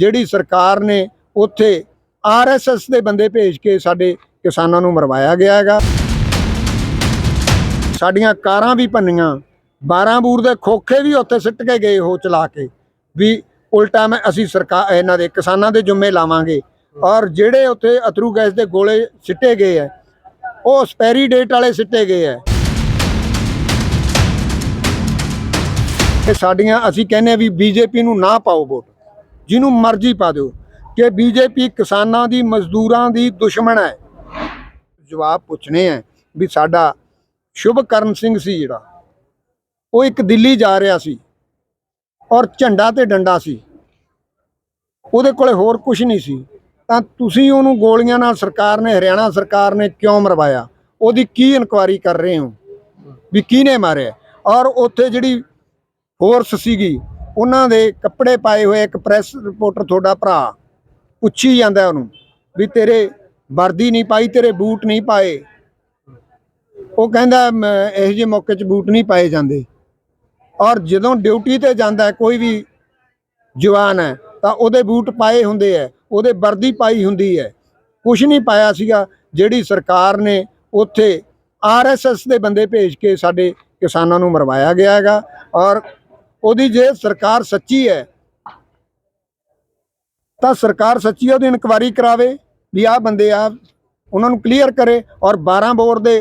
ਜਿਹੜੀ ਸਰਕਾਰ ਨੇ ਉੱਥੇ ਆਰਐਸਐਸ ਦੇ ਬੰਦੇ ਭੇਜ ਕੇ ਸਾਡੇ ਕਿਸਾਨਾਂ ਨੂੰ ਮਰਵਾਇਆ ਗਿਆ ਹੈਗਾ। ਸਾਡੀਆਂ ਕਾਰਾਂ ਵੀ ਭੰਨੀਆਂ 12 ਬੂਰ ਦੇ ਖੋਖੇ ਵੀ ਉੱਥੇ ਸਿੱਟ ਕੇ ਗਏ ਹੋ ਚਲਾ ਕੇ, ਵੀ ਉਲਟਾ ਮੈਂ ਅਸੀਂ ਸਰਕਾਰ ਇਹਨਾਂ ਦੇ ਕਿਸਾਨਾਂ ਦੇ ਜੁੰਮੇ ਲਾਵਾਂਗੇ। ਔਰ ਜਿਹੜੇ ਉੱਥੇ ਅਥਰੂ ਗੈਸ ਦੇ ਗੋਲੇ ਸਿੱਟੇ ਗਏ ਹੈ, ਉਹ ਸਪੈਰੀ ਡੇਟ ਵਾਲੇ ਸਿੱਟੇ ਗਏ ਹੈ। ਕਿ ਸਾਡੀਆਂ ਅਸੀਂ ਕਹਿੰਦੇ ਹਾਂ ਵੀ ਬੀਜੇਪੀ ਨੂੰ ਨਾ ਪਾਓ ਵੋਟ। ਜਿਹਨੂੰ ਮਰਜ਼ੀ ਪਾ ਦਿਓ ਕਿ ਬੀਜੇਪੀ ਕਿਸਾਨਾਂ ਦੀ, ਮਜ਼ਦੂਰਾਂ ਦੀ ਦੁਸ਼ਮਣ ਹੈ। ਜਵਾਬ ਪੁੱਛਣੇ ਹੈ ਵੀ ਸਾਡਾ ਸ਼ੁਭਕਰਨ ਸਿੰਘ ਸੀ ਜਿਹੜਾ, ਉਹ ਇੱਕ ਦਿੱਲੀ ਜਾ ਰਿਹਾ ਸੀ ਔਰ ਝੰਡਾ ਤੇ ਡੰਡਾ ਸੀ। ਉਹਦੇ ਕੋਲੇ ਹੋਰ ਕੁਝ ਨਹੀਂ ਸੀ। ਤਾਂ ਤੁਸੀਂ ਉਹਨੂੰ ਗੋਲੀਆਂ ਨਾਲ ਸਰਕਾਰ ਨੇ, ਹਰਿਆਣਾ ਸਰਕਾਰ ਨੇ ਕਿਉਂ ਮਰਵਾਇਆ? ਉਹਦੀ ਕੀ ਇਨਕੁਆਰੀ ਕਰ ਰਹੇ ਹੋ? ਵੀ ਕਿਹਨੇ ਮਾਰਿਆ? ਔਰ ਉੱਥੇ ਜਿਹੜੀ ਫੋਰਸ ਸੀਗੀ ਉਹਨਾਂ ਦੇ ਕੱਪੜੇ ਪਾਏ ਹੋਏ ਇੱਕ ਪ੍ਰੈਸ ਰਿਪੋਰਟਰ ਤੁਹਾਡਾ ਭਰਾ ਪੁੱਛੀ ਜਾਂਦਾ ਉਹਨੂੰ ਵੀ ਤੇਰੇ ਵਰਦੀ ਨਹੀਂ ਪਾਈ, ਤੇਰੇ ਬੂਟ ਨਹੀਂ ਪਾਏ। ਉਹ ਕਹਿੰਦਾ, ਮੈਂ ਇਹੋ ਜਿਹੇ ਮੌਕੇ 'ਚ ਬੂਟ ਨਹੀਂ ਪਾਏ ਜਾਂਦੇ। ਔਰ ਜਦੋਂ ਡਿਊਟੀ ਤੇ ਜਾਂਦਾ ਕੋਈ ਵੀ ਜਵਾਨ ਹੈ, ਤਾਂ ਉਹਦੇ ਬੂਟ ਪਾਏ ਹੁੰਦੇ ਹੈ, ਉਹਦੇ ਵਰਦੀ ਪਾਈ ਹੁੰਦੀ ਹੈ। ਕੁਝ ਨਹੀਂ ਪਾਇਆ ਸੀਗਾ, ਜਿਹੜੀ ਸਰਕਾਰ ਨੇ ਉੱਥੇ ਆਰਐਸਐਸ ਦੇ ਬੰਦੇ ਭੇਜ ਕੇ ਸਾਡੇ ਕਿਸਾਨਾਂ ਨੂੰ ਮਰਵਾਇਆ ਗਿਆ ਹੈਗਾ। ਔਰ ਉਹਦੀ ਜੇ ਸਰਕਾਰ ਸੱਚੀ ਹੈ ਤਾਂ ਸਰਕਾਰ ਸੱਚੀ ਹੈ ਉਹਦੀ ਇਨਕੁਆਰੀ ਕਰਾਵੇ ਵੀ ਆਹ ਬੰਦੇ ਆ ਉਹਨਾਂ ਨੂੰ ਕਲੀਅਰ ਕਰੇ ਔਰ 12 ਬੋਰ ਦੇ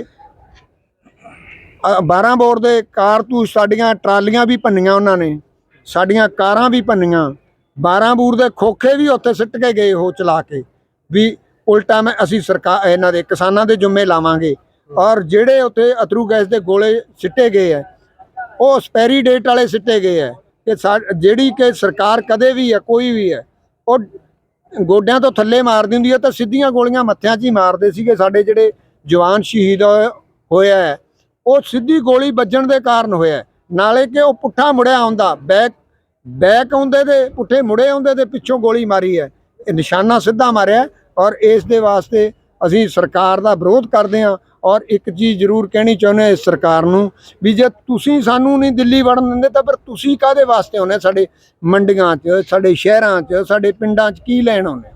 ਅ, 12 ਬੋਰ ਦੇ ਕਾਰਤੂਸ ਸਾਡੀਆਂ ਟਰਾਲੀਆਂ ਵੀ ਭੰਨੀਆਂ ਉਹਨਾਂ ਨੇ ਸਾਡੀਆਂ ਕਾਰਾਂ ਵੀ ਭੰਨੀਆਂ 12 ਬੂਰ ਦੇ ਖੋਖੇ ਵੀ ਉੱਥੇ ਸਿੱਟ ਕੇ ਗਏ ਉਹ ਚਲਾ ਕੇ ਵੀ ਉਲਟਾ ਮੈਂ ਅਸੀਂ ਸਰਕਾਰ ਇਹਨਾਂ ਦੇ ਕਿਸਾਨਾਂ ਦੇ ਜੁੰਮੇ ਲਾਵਾਂਗੇ ਔਰ ਜਿਹੜੇ ਉੱਥੇ ਅਥਰੂ ਗੈਸ ਦੇ ਗੋਲੇ ਸਿੱਟੇ ਗਏ ਹੈ ਉਹ ਸਪੈਰੀ ਡੇਟ ਵਾਲੇ ਸਿੱਟੇ ਗਏ ਹੈ ਕਿ ਸਾ- ਜਿਹੜੀ ਕਿ ਸਰਕਾਰ ਕਦੇ ਵੀ ਹੈ, ਕੋਈ ਵੀ ਹੈ, ਉਹ ਗੋਡਿਆਂ ਤੋਂ ਥੱਲੇ ਮਾਰਦੀ ਹੁੰਦੀ ਹੈ ਤਾਂ ਸਿੱਧੀਆਂ ਗੋਲੀਆਂ ਮੱਥਿਆਂ 'ਚ ਹੀ ਮਾਰਦੇ ਸੀਗੇ ਸਾਡੇ ਜਿਹੜੇ ਜਵਾਨ ਸ਼ਹੀਦ ਹੋਏ- ਹੋਇਆ ਹੈ। ਉਹ ਸਿੱਧੀ ਗੋਲੀ ਵੱਜਣ ਦੇ ਕਾਰਨ ਹੋਇਆ ਨਾਲੇ ਕਿ ਉਹ ਪੁੱਠਾ ਮੁੜਿਆ ਆਉਂਦਾ, ਬੈਕ ਬੈਕ ਆਉਂਦੇ ਦੇ ਪੁੱਠੇ ਮੁੜੇ ਆਉਂਦੇ ਦੇ ਪਿੱਛੋਂ ਗੋਲੀ ਮਾਰੀ ਹੈ। ਇਹ ਨਿਸ਼ਾਨਾ ਸਿੱਧਾ ਮਾਰਿਆ ਔਰ ਇਸ ਦੇ ਵਾਸਤੇ ਅਸੀਂ ਸਰਕਾਰ ਦਾ ਵਿਰੋਧ ਕਰਦੇ ਹਾਂ। ਔਰ ਇੱਕ ਚੀਜ਼ ਜ਼ਰੂਰ ਕਹਿਣੀ ਚਾਹੁੰਦੇ ਹਾਂ ਇਸ ਸਰਕਾਰ ਨੂੰ ਵੀ ਜੇ ਤੁਸੀਂ ਸਾਨੂੰ ਨਹੀਂ ਦਿੱਲੀ ਵੜਨ ਦਿੰਦੇ ਤਾਂ ਫਿਰ ਤੁਸੀਂ ਕਾਦੇ ਵਾਸਤੇ ਆਉਂਦੇ ਸਾਡੇ ਮੰਡੀਆਂ 'ਚ ਸਾਡੇ ਸ਼ਹਿਰਾਂ 'ਚ ਸਾਡੇ ਪਿੰਡਾਂ 'ਚ ਕੀ ਲੈਣ ਆਉਂਦੇ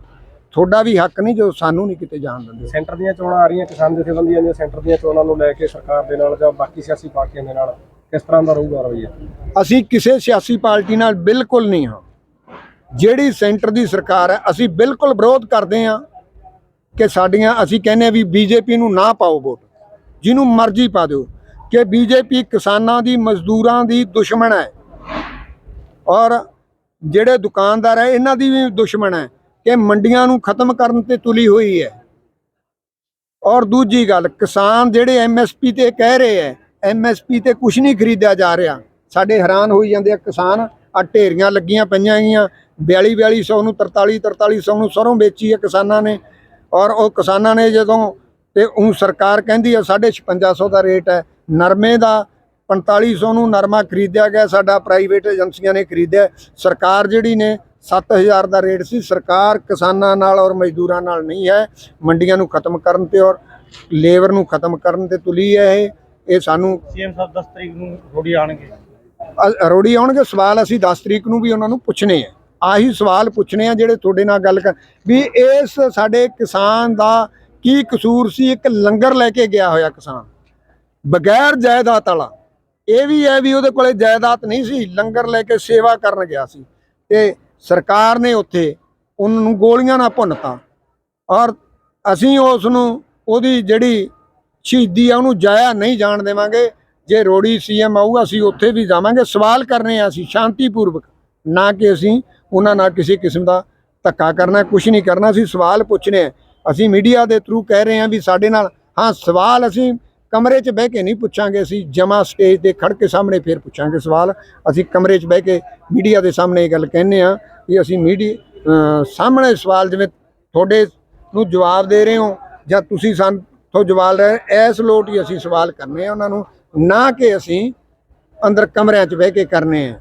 ਤੁਹਾਡਾ ਵੀ ਹੱਕ ਨਹੀਂ ਜੋ ਸਾਨੂੰ ਨਹੀਂ ਕਿਤੇ ਜਾਣ ਦਿੰਦੇ। ਸੈਂਟਰ ਦੀਆਂ ਚੋਣਾਂ ਆ ਰਹੀਆਂ ਕਿਸਾਨ ਜਥੇਬੰਦੀਆਂ ਦੀਆਂ ਸੈਂਟਰ ਦੀਆਂ ਚੋਣਾਂ ਨੂੰ ਲੈ ਕੇ ਸਰਕਾਰ ਦੇ ਨਾਲ ਜਾਂ ਬਾਕੀ ਸਿਆਸੀ ਪਾਰਟੀਆਂ ਦੇ ਨਾਲ ਕਿਸ ਤਰ੍ਹਾਂ ਦਾ ਰਹੂਗਾ ਰਵੱਈਆ ਅਸੀਂ ਕਿਸੇ ਸਿਆਸੀ ਪਾਰਟੀ ਨਾਲ ਬਿਲਕੁਲ ਨਹੀਂ ਹਾਂ। ਜਿਹੜੀ ਸੈਂਟਰ ਦੀ ਸਰਕਾਰ ਹੈ ਅਸੀਂ ਬਿਲਕੁਲ ਵਿਰੋਧ ਕਰਦੇ ਹਾਂ। ਕਿ ਸਾਡੀਆਂ ਅਸੀਂ ਕਹਿੰਦੇ ਹਾਂ ਵੀ ਬੀਜੇਪੀ ਨੂੰ ਨਾ ਪਾਓ ਵੋਟ, ਜਿਹਨੂੰ ਮਰਜ਼ੀ ਪਾ ਦਿਓ, ਕਿ ਬੀਜੇਪੀ ਕਿਸਾਨਾਂ ਦੀ, ਮਜ਼ਦੂਰਾਂ ਦੀ ਦੁਸ਼ਮਣ ਹੈ। ਔਰ ਜਿਹੜੇ ਦੁਕਾਨਦਾਰ ਹੈ, ਇਹਨਾਂ ਦੀ ਵੀ ਦੁਸ਼ਮਣ ਹੈ ਕਿ ਮੰਡੀਆਂ ਨੂੰ ਖਤਮ ਕਰਨ ਤੇ ਤੁਲੀ ਹੋਈ ਹੈ। ਔਰ ਦੂਜੀ ਗੱਲ, ਕਿਸਾਨ ਜਿਹੜੇ ਐਮਐਸਪੀ ਤੇ ਕਹਿ ਰਹੇ ਹੈ ਐਮਐਸਪੀ ਤੇ ਕੁਝ ਨਹੀਂ ਖਰੀਦਿਆ ਜਾ ਰਿਹਾ। ਸਾਡੇ ਹੈਰਾਨ ਹੋਈ ਜਾਂਦੇ ਆ ਕਿਸਾਨ, ਆ ਢੇਰੀਆਂ ਲੱਗੀਆਂ ਪਈਆਂ ਗਈਆਂ 42 4200 ਨੂੰ 43 4300 ਨੂੰ ਸਰੋਂ ਵੇਚੀ ਹੈ ਕਿਸਾਨਾਂ ਨੇ। ਔਰ ਉਹ ਕਿਸਾਨਾਂ ਨੇ ਜਦੋਂ ਤੇ ਉਹ ਸਰਕਾਰ ਕਹਿੰਦੀ ਹੈ 5500 ਦਾ ਰੇਟ ਹੈ ਨਰਮੇ ਦਾ 4500 ਨੂੰ ਨਰਮਾ ਖਰੀਦਿਆ ਗਿਆ ਸਾਡਾ ਪ੍ਰਾਈਵੇਟ ਏਜੰਸੀਆਂ ਨੇ ਖਰੀਦਿਆ। ਸਰਕਾਰ ਜਿਹੜੀ ਨੇ 7000 ਦਾ ਰੇਟ ਸੀ ਸਰਕਾਰ ਕਿਸਾਨਾਂ ਨਾਲ ਔਰ ਮਜ਼ਦੂਰਾਂ ਨਾਲ ਨਹੀਂ ਹੈ। ਮੰਡੀਆਂ ਨੂੰ ਖਤਮ ਕਰਨ ਤੇ ਔਰ ਲੇਬਰ ਨੂੰ ਖਤਮ ਕਰਨ ਤੇ ਤੁਲੀ ਹੈ ਇਹ। ਇਹ ਸਾਨੂੰ ਸੀਐਮ ਸਾਹਿਬ 10 ਤਰੀਕ ਨੂੰ ਰੋੜੀ ਆਣਗੇ ਰੋੜੀ ਆਉਣਗੇ ਸਵਾਲ ਅਸੀਂ 10 ਤਰੀਕ ਨੂੰ ਵੀ ਉਹਨਾਂ ਨੂੰ ਪੁੱਛਣੇ ਆ ਆਹੀ ਸਵਾਲ ਪੁੱਛਣੇ ਆ ਜਿਹੜੇ ਤੁਹਾਡੇ ਨਾਲ ਗੱਲ ਕਰ ਵੀ ਇਸ ਸਾਡੇ ਕਿਸਾਨ ਦਾ ਕੀ ਕਸੂਰ ਸੀ? ਇੱਕ ਲੰਗਰ ਲੈ ਕੇ ਗਿਆ ਹੋਇਆ ਕਿਸਾਨ। ਬਗੈਰ ਜਾਇਦਾਦ ਵਾਲਾ। ਇਹ ਵੀ ਹੈ ਵੀ ਉਹਦੇ ਕੋਲੇ ਜਾਇਦਾਦ ਨਹੀਂ ਸੀ, ਲੰਗਰ ਲੈ ਕੇ ਸੇਵਾ ਕਰਨ ਗਿਆ ਸੀ। ਤੇ ਸਰਕਾਰ ਨੇ ਉੱਥੇ ਉਹਨਾਂ ਨੂੰ ਗੋਲੀਆਂ ਨਾਲ ਭੁੰਨਤਾ। ਔਰ ਅਸੀਂ ਉਸ ਨੂੰ ਉਹਦੀ ਜਿਹੜੀ ਸ਼ਹੀਦੀ ਆ, ਉਹਨੂੰ ਜਾਇਆ ਨਹੀਂ ਜਾਣ ਦੇਵਾਂਗੇ। ਜੇ ਰੋੜੀ ਸੀਐਮ ਆਊਗਾ, ਅਸੀਂ ਉੱਥੇ ਵੀ ਜਾਵਾਂਗੇ। ਸਵਾਲ ਕਰਨੇ ਆ ਅਸੀਂ ਸ਼ਾਂਤੀਪੂਰਵਕ। ਨਾ ਕਿ ਅਸੀਂ ਉਹਨਾਂ ਨਾਲ ਕਿਸੇ ਕਿਸਮ ਦਾ ਧੱਕਾ ਕਰਨਾ ਕੁਝ ਨਹੀਂ ਕਰਨਾ, ਅਸੀਂ ਸਵਾਲ ਪੁੱਛਣੇ ਆ। ਅਸੀਂ ਮੀਡੀਆ ਦੇ ਥਰੂ ਕਹਿ ਰਹੇ ਹਾਂ ਵੀ ਸਾਡੇ ਨਾਲ, ਹਾਂ, ਸਵਾਲ ਅਸੀਂ ਕਮਰੇ 'ਚ ਬਹਿ ਕੇ ਨਹੀਂ ਪੁੱਛਾਂਗੇ, ਅਸੀਂ ਜਮਾ ਸਟੇਜ ਤੇ ਖੜ ਕੇ ਸਾਹਮਣੇ ਫੇਰ ਪੁੱਛਾਂਗੇ ਸਵਾਲ। ਅਸੀਂ ਕਮਰੇ 'ਚ ਬਹਿ ਕੇ ਮੀਡੀਆ ਦੇ ਸਾਹਮਣੇ ਇਹ ਗੱਲ ਕਹਿੰਨੇ ਆ ਵੀ ਅਸੀਂ ਮੀਡੀਆ ਸਾਹਮਣੇ ਸਵਾਲ ਜਿਵੇਂ ਤੁਹਾਡੇ ਨੂੰ ਜਵਾਬ ਦੇ ਰਹੇ ਹੋ ਜਾਂ ਤੁਸੀਂ ਸਾਨੂੰ ਤੋਂ ਜਵਾਬ ਰਹੇ ਐਸ ਲੋਟ ਹੀ ਅਸੀਂ ਸਵਾਲ ਕਰਨੇ ਆ ਉਹਨਾਂ ਨੂੰ, ਨਾ ਕਿ ਅਸੀਂ ਅੰਦਰ ਕਮਰਿਆਂ 'ਚ ਬਹਿ ਕੇ ਕਰਨੇ ਆ।